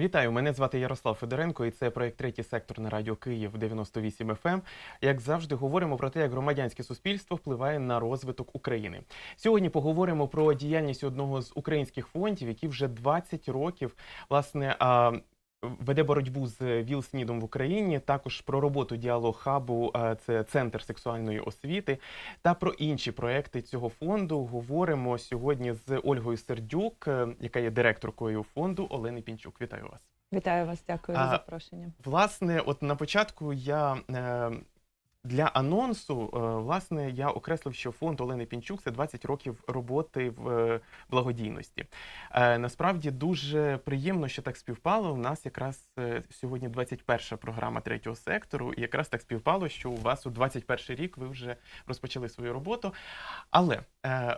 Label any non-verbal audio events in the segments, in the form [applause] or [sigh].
Вітаю, мене звати Ярослав Федоренко, і це проект Третій сектор на радіо Київ 98 FM. Ем». Як завжди, говоримо про те, як громадянське суспільство впливає на розвиток України. Сьогодні поговоримо про діяльність одного з українських фондів, які вже 20 років власне. Веде боротьбу з ВІЛ-СНІДом в Україні, також про роботу діалог хабу, це центр сексуальної освіти, та про інші проекти цього фонду. Говоримо сьогодні з Ольгою Сердюк, е, яка є директоркою фонду Олени Пінчук. Вітаю вас. Вітаю вас, дякую за запрошення. Власне, от на початку я е, для анонсу, е, власне, я окреслив, що фонд Олени Пінчук це 20 років роботи в е, благодійності. Е, насправді дуже приємно, що так співпало. У нас якраз сьогодні 21 програма третього сектору, і якраз так співпало, що у вас у 21 рік ви вже розпочали свою роботу. Але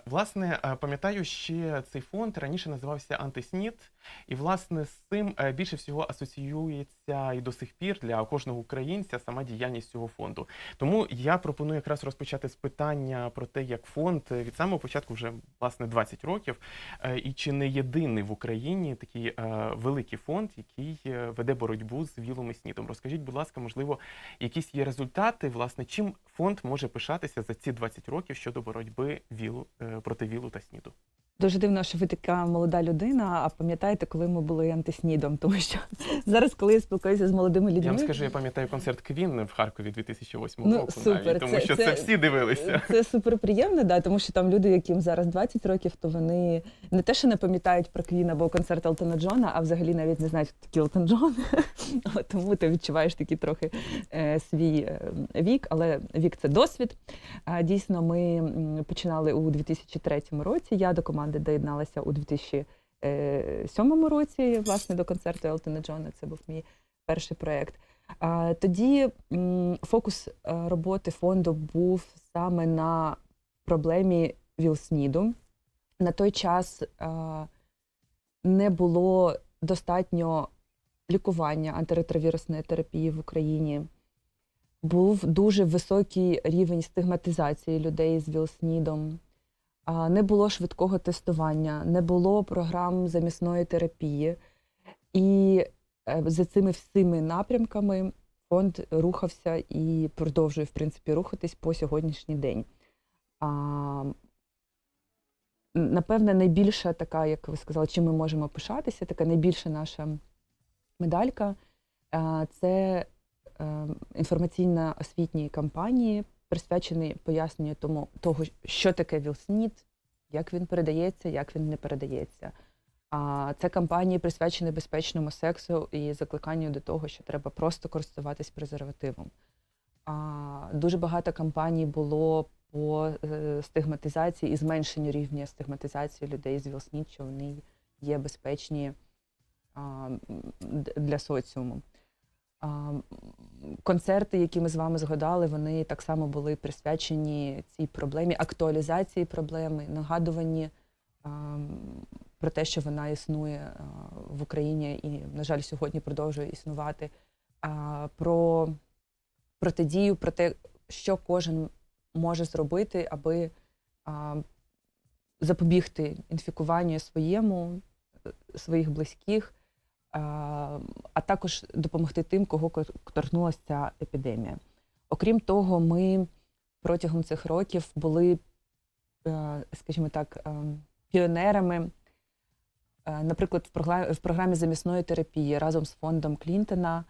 власне пам'ятаю, ще цей фонд раніше називався Антиснід, і власне з цим е, більше всього асоціюється і до сих пір для кожного українця сама діяльність цього фонду. Тому я пропоную якраз розпочати з питання про те, як фонд е, від самого початку вже власне 20 років, е, і чи не єдиний в Україні такий великий фонд, який веде боротьбу з вілом і снідом. Розкажіть, будь ласка, можливо, якісь є результати, власне, чим фонд може пишатися за ці 20 років щодо боротьби вілу проти вілу та сніду? Дуже дивно, що ви така молода людина. А пам'ятаєте, коли ми були антиснідом? Тому що зараз, коли я спілкуюся з молодими людьми, Я вам скажу, я пам'ятаю концерт Квін в Харкові 2008 Ну, року, супер, навіть, тому це- що це, це- всі дивилися. Це супер приємно, да, тому що там люди, яким зараз 20 років, то вони не те, що не пам'ятають про Квін або концерт Елтона Джона, а взагалі навіть не знають, хто такий Елтон Джон. [laughs] Тому ти відчуваєш такий трохи е, свій е, вік, але вік це досвід. А, Дійсно, ми починали у 2003 році. Я до команди доєдналася у 2007 році, власне, до концерту Елтона Джона. Це був мій перший проєкт. Тоді фокус е, роботи фонду був саме на проблемі ВІЛ-СНІДу. На той час е, не було достатньо лікування антиретровірусної терапії в Україні. Був дуже високий рівень стигматизації людей з ВІЛ-СНІДом. Не було швидкого тестування, не було програм замісної терапії. І е, за цими всіми напрямками фонд рухався і продовжує, в принципі, рухатись по сьогоднішній день. Напевне, найбільша така, як ви сказали, чим ми можемо пишатися, така найбільша наша медалька це е, інформаційно освітні кампанії, присвячені поясненню тому, того, що таке ВІЛ-СНІД, як він передається, як він не передається. А це кампанії присвячені безпечному сексу і закликанню до того, що треба просто користуватись презервативом. А, дуже багато кампаній було по е, стигматизації і зменшенню рівня стигматизації людей з ВІЛ-СНІД, що вони є безпечні а, для соціуму. Концерти, які ми з вами згадали, вони так само були присвячені цій проблемі, актуалізації проблеми, нагадуванні про те, що вона існує в Україні і, на жаль, сьогодні продовжує існувати. Про протидію, про те, що кожен може зробити, аби запобігти інфікуванню своєму, е, своїх близьких, а, також допомогти тим, кого ко- торкнулася ця епідемія. Окрім того, ми протягом цих років були, е, скажімо так, е, піонерами. Е, Наприклад, в програмі замісної терапії разом з фондом Клінтона.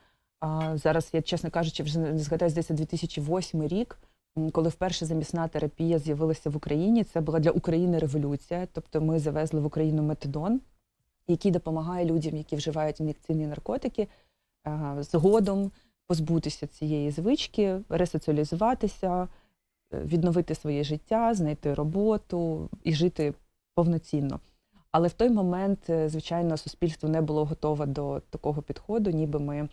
Зараз я, чесно кажучи, вже не згадаю, здається, 2008 рік, коли вперше замісна терапія з'явилася в Україні. Це була для України революція. Тобто ми завезли в Україну метадон, який допомагає людям, які вживають ін'єкційні наркотики, е, згодом позбутися цієї звички, ресоціалізуватися, е, відновити своє життя, знайти роботу і жити повноцінно. Але в той момент, е, звичайно, суспільство не було готове до такого підходу, ніби ми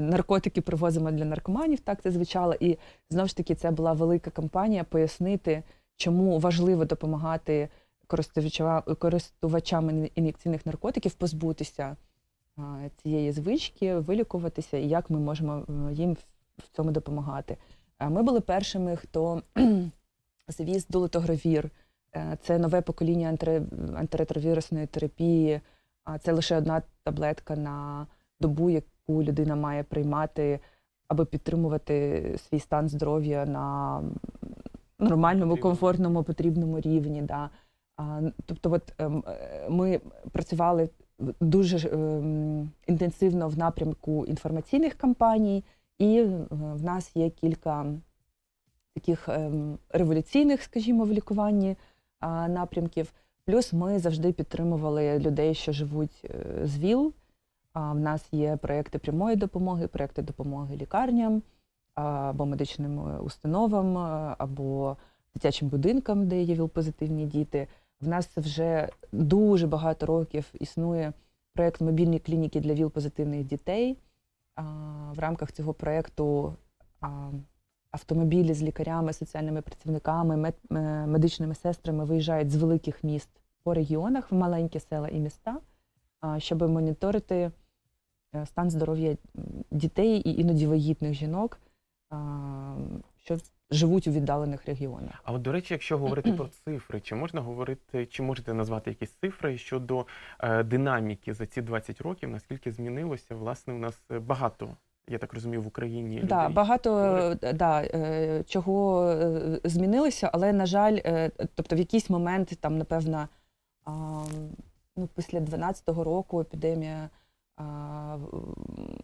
наркотики привозимо для наркоманів, так це звучало. І знову ж таки, це була велика кампанія пояснити, чому важливо допомагати користувачам ін'єкційних наркотиків позбутися цієї звички, вилікуватися і як ми можемо е, їм в- цьому допомагати. Ми були першими, хто [clears throat] звіз долотогравір. Е, Це нове покоління антиретровірусної терапії. Це лише одна таблетка на добу, яку людина має приймати, аби підтримувати свій стан здоров'я на нормальному, комфортному, потрібному рівні. Да. Тобто, от ем, е, ми працювали дуже ем, інтенсивно в напрямку інформаційних кампаній, і е, в нас є кілька таких ем, революційних, скажімо, в лікуванні напрямків. Плюс ми завжди підтримували людей, що живуть е, з ВІЛ. В нас є проекти прямої допомоги, проекти допомоги лікарням або медичним е, установам, е, або дитячим будинкам, де є ВІЛ-позитивні діти. В нас вже дуже багато років існує проект мобільні клініки для ВІЛ-позитивних дітей. В рамках цього проекту а, автомобілі з лікарями, соціальними працівниками, е, медичними сестрами виїжджають з великих міст по регіонах в маленькі села і міста, щоб моніторити е, стан здоров'я дітей і іноді вагітних жінок, що живуть у віддалених регіонах. А от, до речі, якщо говорити [clears throat] про цифри, чи можна говорити, чи можете назвати якісь цифри щодо е, динаміки за ці 20 років, наскільки змінилося? Власне, у нас е, багато, я так розумію, в Україні Да, людей. багато е, да, е, чого змінилося, але, на жаль, тобто в якийсь момент, там, напевно, ну, після 12-го року епідемія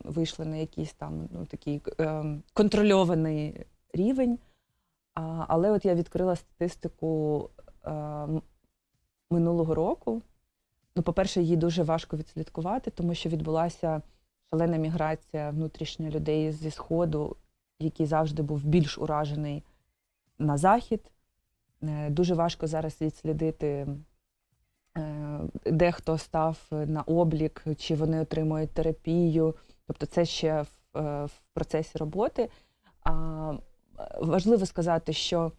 вийшла на якийсь там ну, такий е, контрольований рівень. А, але от я відкрила статистику е, минулого року. Ну, по-перше, її дуже важко відслідкувати, тому що відбулася шалена міграція внутрішня людей зі Сходу, який завжди був більш уражений на захід. Е, Дуже важко зараз відслідити, е, де хто став на облік, чи вони отримують терапію. Тобто це ще в, в процесі роботи. Важливо сказати, що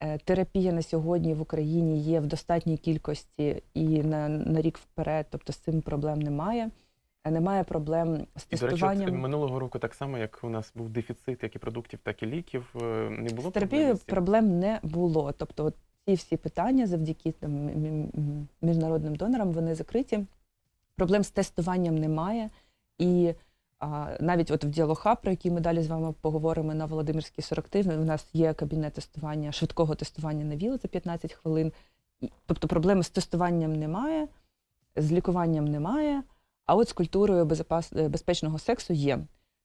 е, терапія на сьогодні в Україні є в достатній кількості і на, на рік вперед, тобто з цим проблем немає. Е, Немає проблем з І, до речі, минулого року так само, як у нас був дефіцит як і продуктів, так і ліків, е, не було З терапією проблем проблем не було. Тобто, от ці всі питання завдяки там, міжнародним донорам вони закриті. Проблем з тестуванням немає. І навіть от в діалог-хаб, про який ми далі з вами поговоримо на Володимирській 43, у нас є кабінет тестування, швидкого тестування на ВІЛ за 15 хвилин. Тобто проблеми з тестуванням немає, з лікуванням немає, а от з культурою безопас- е, безпечного сексу є.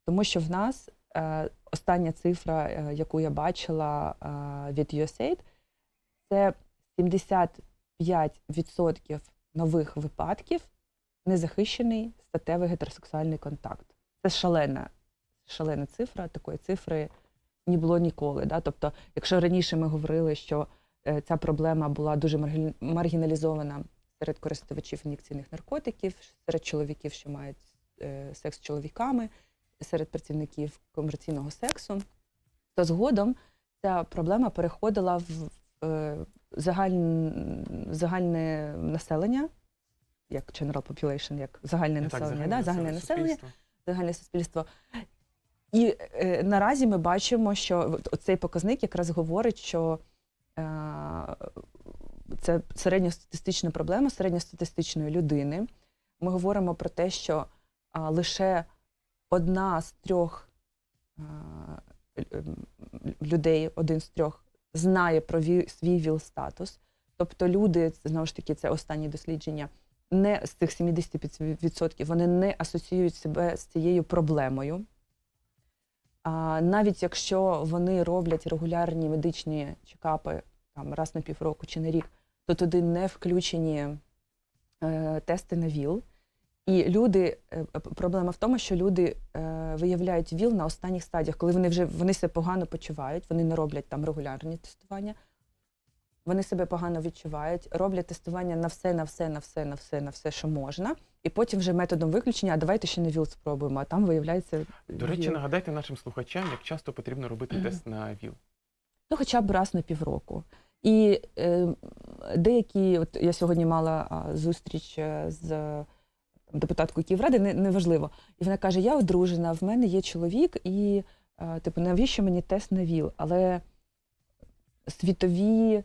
Тому що в нас е, остання цифра, е, яку я бачила від USAID, це 75% нових випадків незахищений статевий гетеросексуальний контакт. Це шалена, шалена цифра, такої цифри не було ніколи. Да? Тобто, якщо раніше ми говорили, що е, ця проблема була дуже маргіналізована серед користувачів ін'єкційних наркотиків, серед чоловіків, що мають е, секс з чоловіками, серед працівників комерційного сексу, то згодом ця проблема переходила в е, загаль- загальне населення, як general population, як загальне Так, населення, загальне да, загальне населення. Загальне суспільство. І е, наразі ми бачимо, що оцей показник якраз говорить, що е, це середньостатистична проблема середньостатистичної людини. Ми говоримо про те, що а, лише одна з трьох м, людей, один з трьох, знає про ві- свій ВІЛ-статус. Тобто люди, знову ж таки, це останні дослідження, не з цих 70% вони не асоціюють себе з цією проблемою. А, навіть якщо вони роблять регулярні медичні чекапи там, раз на півроку чи на рік, то туди не включені е, тести на ВІЛ. І люди, е, проблема в тому, що люди е, виявляють ВІЛ на останніх стадіях, коли вони вже вони себе погано почувають, вони не роблять там регулярні тестування. Вони себе погано відчувають, роблять тестування на все, на все, на все, на все, на все, що можна. І потім вже методом виключення, а давайте ще на ВІЛ спробуємо. А там виявляється. До речі, нагадайте нашим слухачам, як часто потрібно робити тест на ВІЛ. Ну, хоча б раз на півроку. І е, деякі, от я сьогодні мала зустріч е, з е, депутаткою Київради, не, неважливо. І вона каже: Я одружена, в мене є чоловік, і е, типу, навіщо мені тест на ВІЛ? Але світові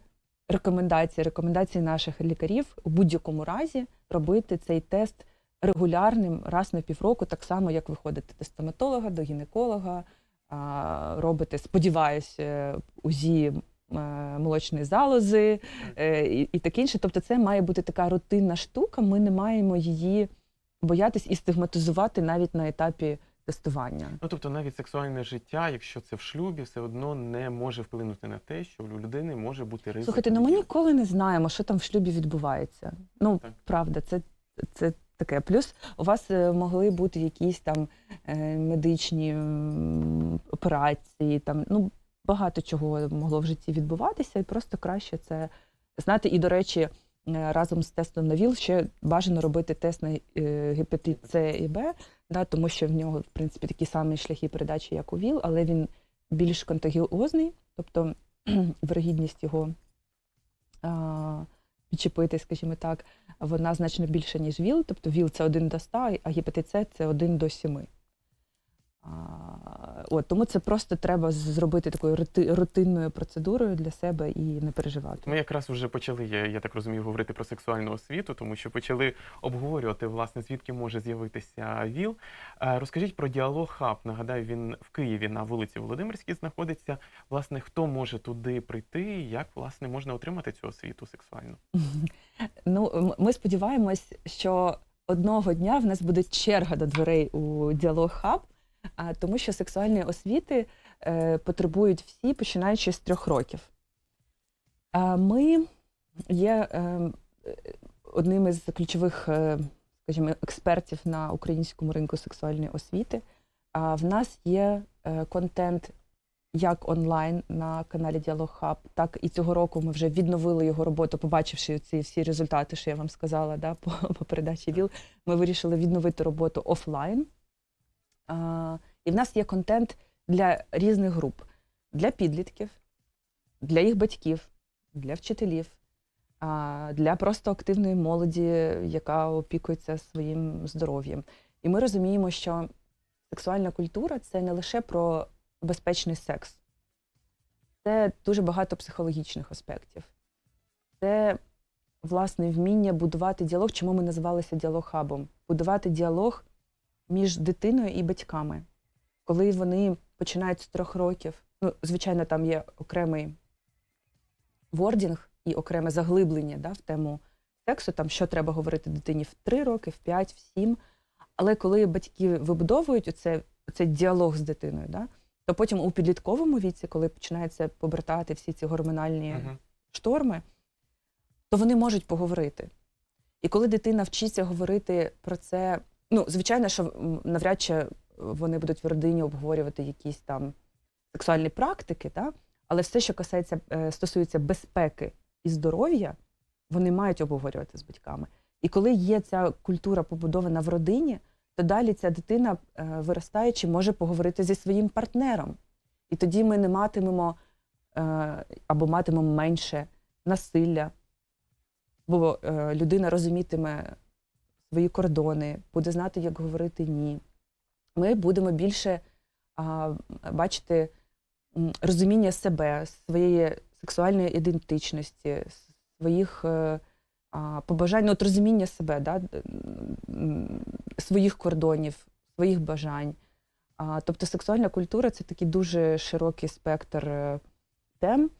рекомендації, рекомендації наших лікарів у будь-якому разі робити цей тест регулярним раз на півроку, так само, як ви ходите до стоматолога, до гінеколога, а, робите, сподіваюся, УЗІ е, молочної залози е, і таке інше. Тобто, це має бути така рутинна штука. Ми не маємо її боятись і стигматизувати навіть на етапі тестування. Ну тобто навіть сексуальне життя, якщо це в шлюбі, все одно не може вплинути на те, що у людини може бути ризик. Слухайте, ну ми ніколи не знаємо, що там в шлюбі відбувається. Ну, Так. правда, це, це таке. Плюс у вас е, могли бути якісь там е, медичні операції, там, ну, багато чого могло в житті відбуватися, і просто краще це знати. І, до речі, е, разом з тестом на ВІЛ ще бажано робити тест на гепатит С і Б, да, тому що в нього, в принципі, такі самі шляхи передачі, як у ВІЛ, але він більш контагіозний, тобто [clears throat] вирогідність його а, підчепити, скажімо так, вона значно більша, ніж ВІЛ. Тобто ВІЛ це 1 до 100, а гепатит С це 1 до 7. А, от, тому це просто треба зробити такою рути- рутинною процедурою для себе і не переживати. Ми якраз вже почали, я, я так розумію, говорити про сексуальну освіту, тому що почали обговорювати, власне, звідки може з'явитися ВІЛ. Е, Розкажіть про діалог хаб. Нагадаю, він в Києві на вулиці Володимирській знаходиться. Власне, хто може туди прийти, як власне можна отримати цю освіту сексуальну? [laughs] Ну, ми сподіваємось, що одного дня в нас буде черга до дверей у діалог хаб, тому що сексуальної освіти е, потребують всі, починаючи з трьох років. А ми є е, одним із ключових, е, скажімо, експертів на українському ринку сексуальної освіти. А в нас є е, контент як онлайн на каналі Діалог Хаб, так і цього року ми вже відновили його роботу, побачивши ці всі результати, що я вам сказала, да, по, по передачі ВІЛ. Ми вирішили відновити роботу офлайн. І в нас є контент для різних груп: для підлітків, для їх батьків, для вчителів, для просто активної молоді, яка опікується своїм здоров'ям. І ми розуміємо, що сексуальна культура це не лише про безпечний секс. Це дуже багато психологічних аспектів. Це, власне, вміння будувати діалог, чому ми називалися діалог-хабом. Будувати діалог між дитиною і батьками. Коли вони починають з трьох років, ну, звичайно, там є окремий вордінг і окреме заглиблення да, в тему сексу, там що треба говорити дитині в три роки, в п'ять, в сім. Але коли батьки вибудовують оце, оцей діалог з дитиною, да, то потім у підлітковому віці, коли починаються побертати всі ці гормональні Мгм. шторми, то вони можуть поговорити. І коли дитина вчиться говорити про це, ну, звичайно, що навряд чи вони будуть в родині обговорювати якісь там сексуальні практики, та? але все, що касається, е, стосується безпеки і здоров'я, вони мають обговорювати з батьками. І коли є ця культура побудована в родині, то далі ця дитина, е, виростаючи, може поговорити зі своїм партнером. І тоді ми не матимемо е, або матимемо менше насилля, бо людина розумітиме свої кордони, буде знати, як говорити ні. Ми будемо більше а, бачити розуміння себе, своєї сексуальної ідентичності, своїх е, а, побажань, ну, от розуміння себе, да, своїх кордонів, своїх бажань. А, тобто сексуальна культура це такий дуже широкий спектр е, тем.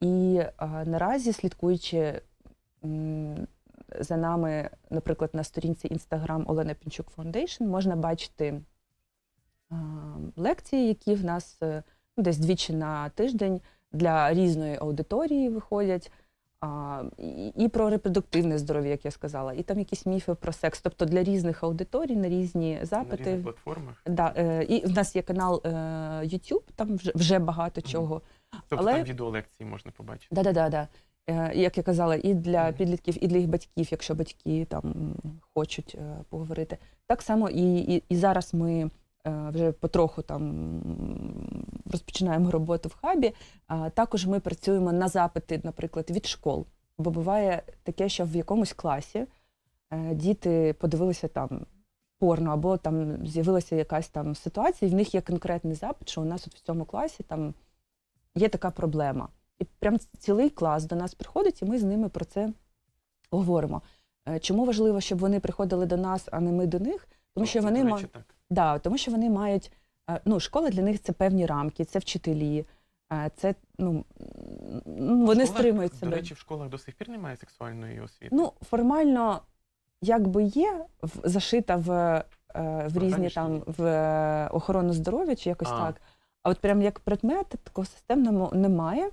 І а, наразі, слідкуючи за нами, наприклад, на сторінці Instagram Олена Пінчук Foundation, можна бачити лекції, які в нас е, ну, десь двічі на тиждень для різної аудиторії виходять. І, про репродуктивне здоров'я, як я сказала, і там якісь міфи про секс. Тобто для різних аудиторій, на різні На запити. різних платформах. Да, е, і в нас є канал е, YouTube, там вже, багато чого. Тобто Але- там відеолекції можна побачити. Да, да, да, да. Як я казала, і для підлітків, і для їх батьків, якщо батьки там хочуть поговорити. Так само і, і, і зараз ми вже потроху там розпочинаємо роботу в хабі. А також ми працюємо на запити, наприклад, від школ. Бо буває таке, що в якомусь класі е, діти подивилися там порно, або там з'явилася якась там ситуація, і в них є конкретний запит, що у нас от в цьому класі там є така проблема. І прям цілий клас до нас приходить, і ми з ними про це говоримо. Е, Чому важливо, щоб вони приходили до нас, а не ми до них? Тому що вони до ма- речі, так. Да, тому що вони мають е, ну, школа для них це певні рамки, це вчителі, е, це ну вони В школах, стримують До речі, в школах до сих пір немає сексуальної освіти. Ну, формально, якби є в- зашита в, е, в різні там в охорону здоров'я чи якось А. так. А от прям як предмет такого системного немає.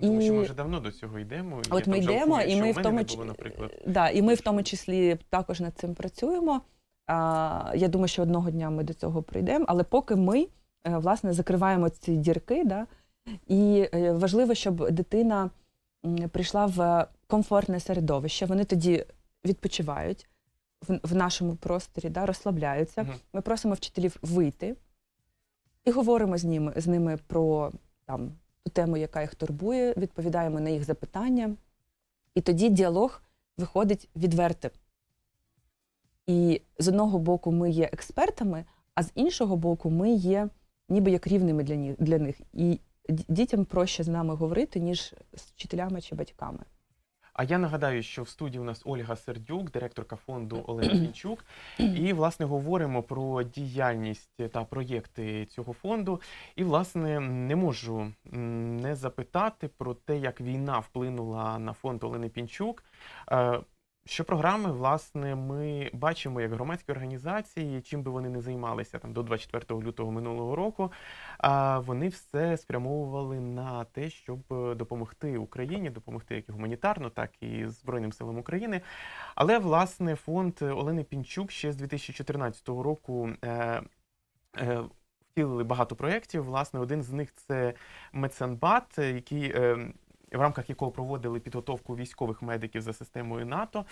Тому що ми вже давно до цього йдемо. і От ми йдемо, жалкую, і ми в тому було, наприклад. да, і ми в тому числі також над цим працюємо. А, я думаю, що одного дня ми до цього прийдемо, але поки ми е, власне закриваємо ці дірки, да, і е, важливо, щоб дитина прийшла в комфортне середовище. Вони тоді відпочивають в, в нашому просторі, да, розслабляються. Ми просимо вчителів вийти і говоримо з ними, з ними про там, ту тему, яка їх турбує, відповідаємо на їх запитання. І тоді діалог виходить відвертим. І з одного боку ми є експертами, а з іншого боку, ми є ніби як рівними для них. Для них. І дітям проще з нами говорити, ніж з вчителями чи батьками. А я нагадаю, що в студії у нас Ольга Сердюк, директорка фонду Олена Пінчук. І, власне, говоримо про діяльність та проєкти цього фонду. І, власне, не можу не запитати про те, як війна вплинула на фонд Олени Пінчук. Що програми, власне, ми бачимо як громадські організації, чим би вони не займалися там до 24 лютого минулого року, вони все спрямовували на те, щоб допомогти Україні, допомогти як і гуманітарно, так і Збройним силам України. Але власне фонд Олени Пінчук ще з 2014 року. Е, е, Втілили багато проєктів. Власне, один з них це Меценбат, який е, в рамках якого проводили підготовку військових медиків за системою НАТО.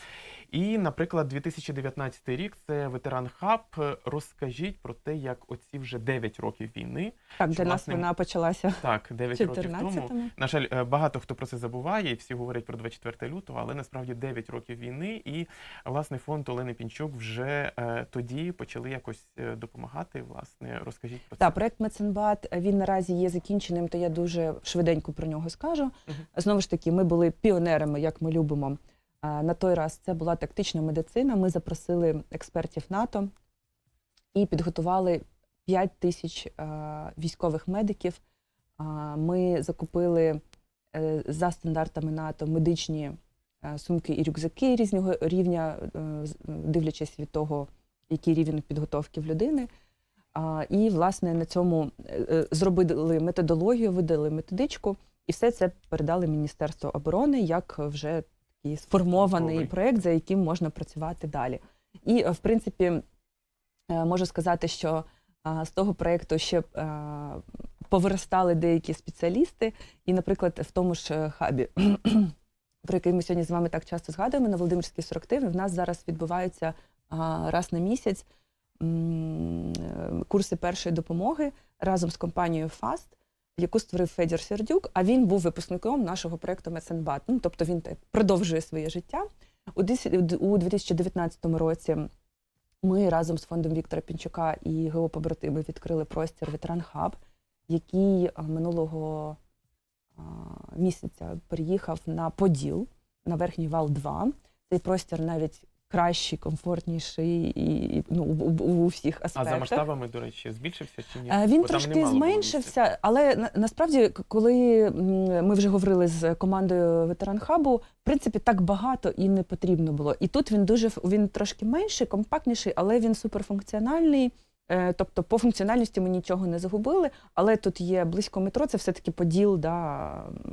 І, наприклад, 2019 рік це ветеран хаб. Розкажіть про те, як оці вже 9 років війни. Так, для нас вона почалася Так, 9 років тому. На жаль, е, багато хто про це забуває, і всі говорять про 24 лютого, але насправді 9 років війни. І власне фонд Олени Пінчук вже е, тоді почали якось е, допомагати. Власне, розкажіть про це. Так, проект Меценбат він наразі є закінченим, то я дуже швиденько про нього скажу. Мгм. Знову ж таки, ми були піонерами, як ми любимо. На той раз це була тактична медицина. Ми запросили експертів НАТО і підготували 5 тисяч е, військових медиків. Ми закупили е, за стандартами НАТО медичні е, сумки і рюкзаки різного рівня, дивлячись від того, який рівень підготовки в людини. І, власне, на цьому зробили методологію, видали методичку, і все це передали Міністерству оборони як вже такий сформований Готовий. проєкт, за яким можна працювати далі. І, е, в принципі, е, можу сказати, що з того проєкту ще е, повиростали деякі спеціалісти, і, наприклад, в тому ж е, хабі. [clears throat] Про який ми сьогодні з вами так часто згадуємо на Володимирській 43, в нас зараз відбуваються раз на місяць е, курси першої допомоги разом з компанією ФАСТ, яку створив Федір Сердюк, а він був випускником нашого проєкту Меценбат. Ну, тобто він продовжує своє життя. У дес- у 2019 році ми разом з фондом Віктора Пінчука і ГО побратими відкрили простір Ветеран Хаб, який минулого місяця переїхав на Поділ на верхній вал 2. Цей простір навіть кращий, комфортніший і, і, ну, у, у, всіх аспектах. А за масштабами, до речі, збільшився чи ні? Е, Він Бо трошки зменшився, але на, насправді, коли ми вже говорили з командою ветеран хабу, в принципі, так багато і не потрібно було. І тут він дуже він трошки менший, компактніший, але він суперфункціональний. Е, Тобто по функціональності ми нічого не загубили, але тут є близько метро, це все-таки поділ, да,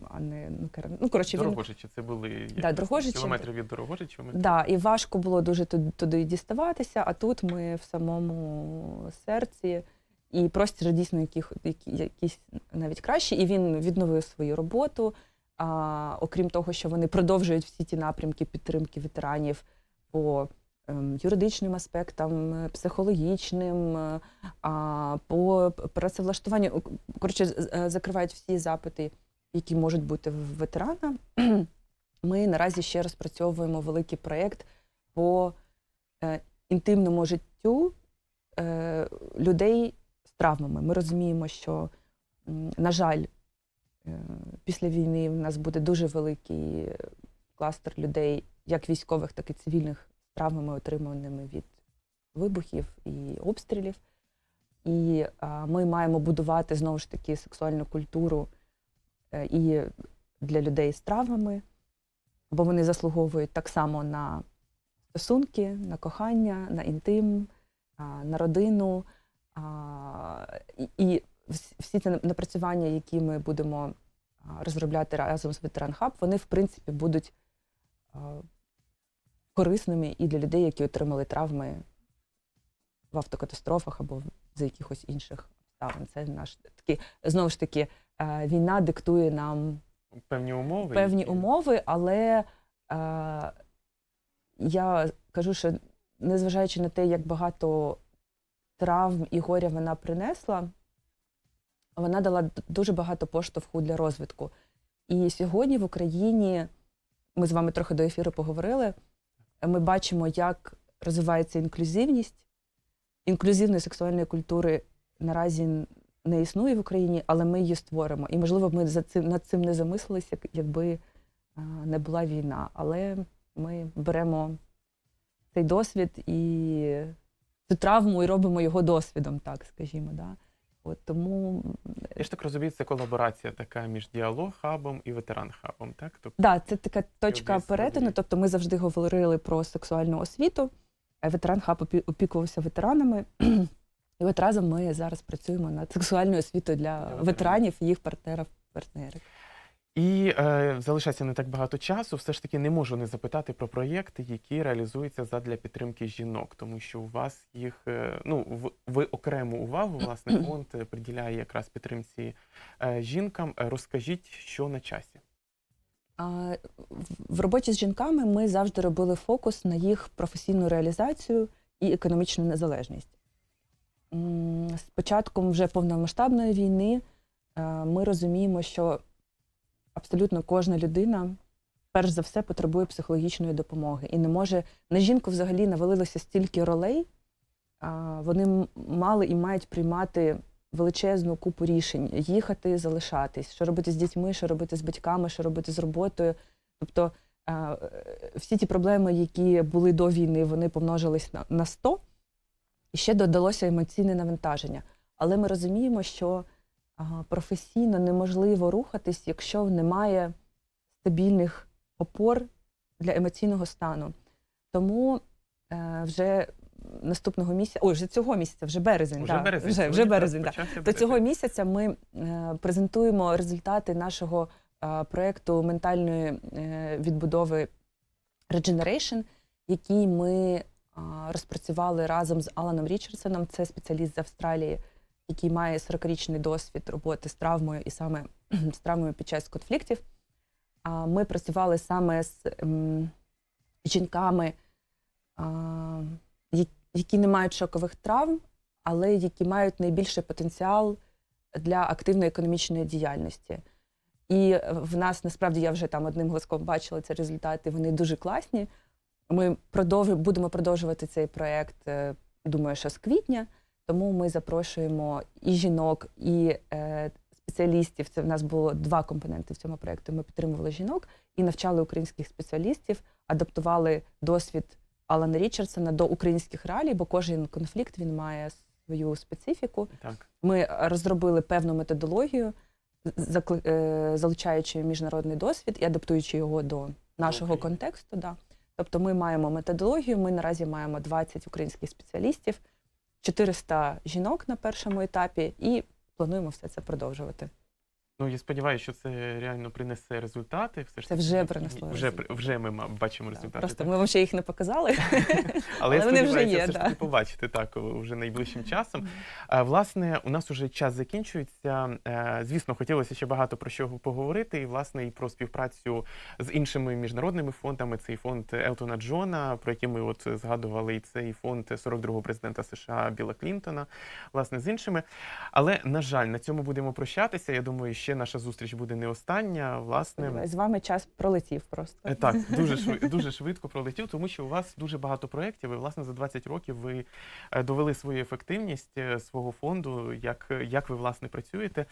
а не ну, Кер- ну коротше, він Дорогожичі, це були Да, Дрогожичі. кілометри від Дорогожича. Ми... Да, і важко було дуже туди, діставатися, а тут ми в самому серці. І простір дійсно яких, які, якийсь навіть кращий, і він відновив свою роботу. А, окрім того, що вони продовжують всі ті напрямки підтримки ветеранів по юридичним аспектам, е, психологічним, е, по працевлаштуванню. Коротше, е, закривають всі запити, які можуть бути в ветерана. [clears throat] Ми наразі ще розпрацьовуємо великий проєкт по інтимному життю людей з травмами. Ми розуміємо, що, на жаль, після війни в нас буде дуже великий кластер людей, як військових, так і цивільних, травмами, отриманими від вибухів і обстрілів. І ми маємо будувати знову ж таки сексуальну культуру е, і для людей з травмами, бо вони заслуговують так само на стосунки, на кохання, на інтим, на родину. І- всі ці напрацювання, які ми будемо розробляти разом з Ветеран Хаб, вони в принципі будуть корисними і для людей, які отримали травми в автокатастрофах або за якихось інших обставин. Це наш такий знову ж таки е, війна диктує нам Певні умови. певні умови, але е, я кажу, що незважаючи на те, як багато травм і горя вона принесла, вона дала дуже багато поштовху для розвитку. І сьогодні в Україні ми з вами трохи до ефіру поговорили. Ми бачимо, як розвивається інклюзивність. Інклюзивної сексуальної культури наразі не існує в Україні, але ми її створимо. І, можливо, ми за цим, над цим не замислилися, якби не була війна. Але ми беремо цей досвід і цю травму і робимо його досвідом, так скажімо. Да? От тому Я ж так розумію, це колаборація така між діалог хабом і ветеран хабом, так? Тобто Да, це така точка перетину. Тобто ми завжди говорили про сексуальну освіту. е, Ветеран хаб опі- опікувався ветеранами. І от разом ми зараз працюємо над сексуальною освітою для ветеранів. ветеранів їх партнерів, партнерів. І е, залишається не так багато часу. Все ж таки не можу не запитати про проєкти, які реалізуються задля підтримки жінок, тому що у вас їх е, ну в- ви окрему увагу, власне, фонд приділяє якраз підтримці е, жінкам. Розкажіть, що на часі. В- В роботі з жінками ми завжди робили фокус на їх професійну реалізацію і економічну незалежність. З початком вже повномасштабної війни е, ми розуміємо, що абсолютно кожна людина, перш за все, потребує психологічної допомоги і не може на жінку взагалі навалилося стільки ролей. Вони мали і мають приймати величезну купу рішень: їхати, залишатись, що робити з дітьми, що робити з батьками, що робити з роботою. Тобто е, всі ті проблеми, які були до війни, вони помножились на, на 100, і ще додалося емоційне навантаження. Але ми розуміємо, що професійно неможливо рухатись, якщо немає стабільних опор для емоційного стану. Тому е, вже наступного місяця, ой, вже цього місяця, вже березень, Уже да, березень. вже, вже березень, да. До цього місяця ми е, презентуємо результати нашого е, проєкту ментальної відбудови Regeneration, який ми розпрацювали разом з Аланом Річардсоном. Це спеціаліст з Австралії, який має 40-річний досвід роботи з травмою і саме [clears throat] з травмою під час конфліктів. А ми працювали саме з ем, жінками, які не мають шокових травм, але які мають найбільший потенціал для активної економічної діяльності. І в нас насправді я вже там одним глазком бачила ці результати. Вони дуже класні. Ми продовжу, будемо продовжувати цей проєкт, е, думаю, що з квітня. Тому ми запрошуємо і жінок, і е, спеціалістів. Це в нас було два компоненти в цьому проєкті. Ми підтримували жінок і навчали українських спеціалістів, адаптували досвід Алана Річардсона до українських реалій, бо кожен конфлікт він має свою специфіку. Так. Ми розробили певну методологію, закли- е, залучаючи міжнародний досвід і адаптуючи його до нашого Окей. контексту. Да. Тобто ми маємо методологію, ми наразі маємо 20 українських спеціалістів, 400 жінок на першому етапі і плануємо все це продовжувати. Ну, я сподіваюся, що це реально принесе результати. Все ж Це вже принесло Вже, результати. вже ми бачимо результати. Просто так. ми вам ще їх не показали. [laughs] Але, але я вони вже сподіваюся, є, все ж таки побачити так вже найближчим часом. Е, Власне, у нас уже час закінчується. Е, Звісно, хотілося ще багато про що поговорити, і власне і про співпрацю з іншими міжнародними фондами. Цей фонд Елтона Джона, про який ми от згадували, і цей фонд 42-го президента США Біла Клінтона, власне, з іншими. Але на жаль, на цьому будемо прощатися. Я думаю, ще наша зустріч буде не остання. Власне, З вами час пролетів просто. Е, Так, [laughs] дуже швидко, дуже швидко пролетів, тому що у вас дуже багато проєктів, і власне за 20 років ви е, довели свою ефективність е, свого фонду, як, як ви власне працюєте,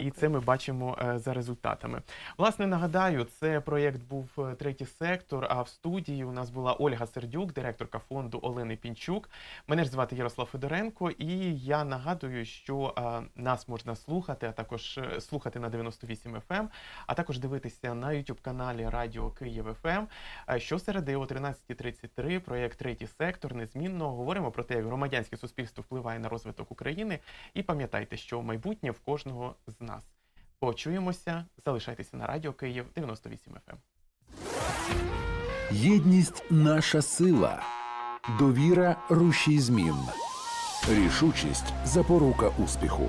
і це ми бачимо за результатами. Власне, нагадаю, це проєкт був третій сектор. А в студії у нас була Ольга Сердюк, директорка фонду Олени Пінчук. Мене ж звати Ярослав Федоренко, і я нагадую, що нас можна слухати, а також слухати на 98 FM, а також дивитися на youtube каналі Радіо Київ ФМ. Е, Щосереди о 13.33 проєкт Третій сектор незмінно говоримо про те, як громадянське суспільство впливає на розвиток України. І пам'ятайте, що майбутнє в кожного з нас. Почуємося, залишайтеся на Радіо Київ 98 FM. Єдність наша сила, довіра рушій змін, рішучість запорука успіху.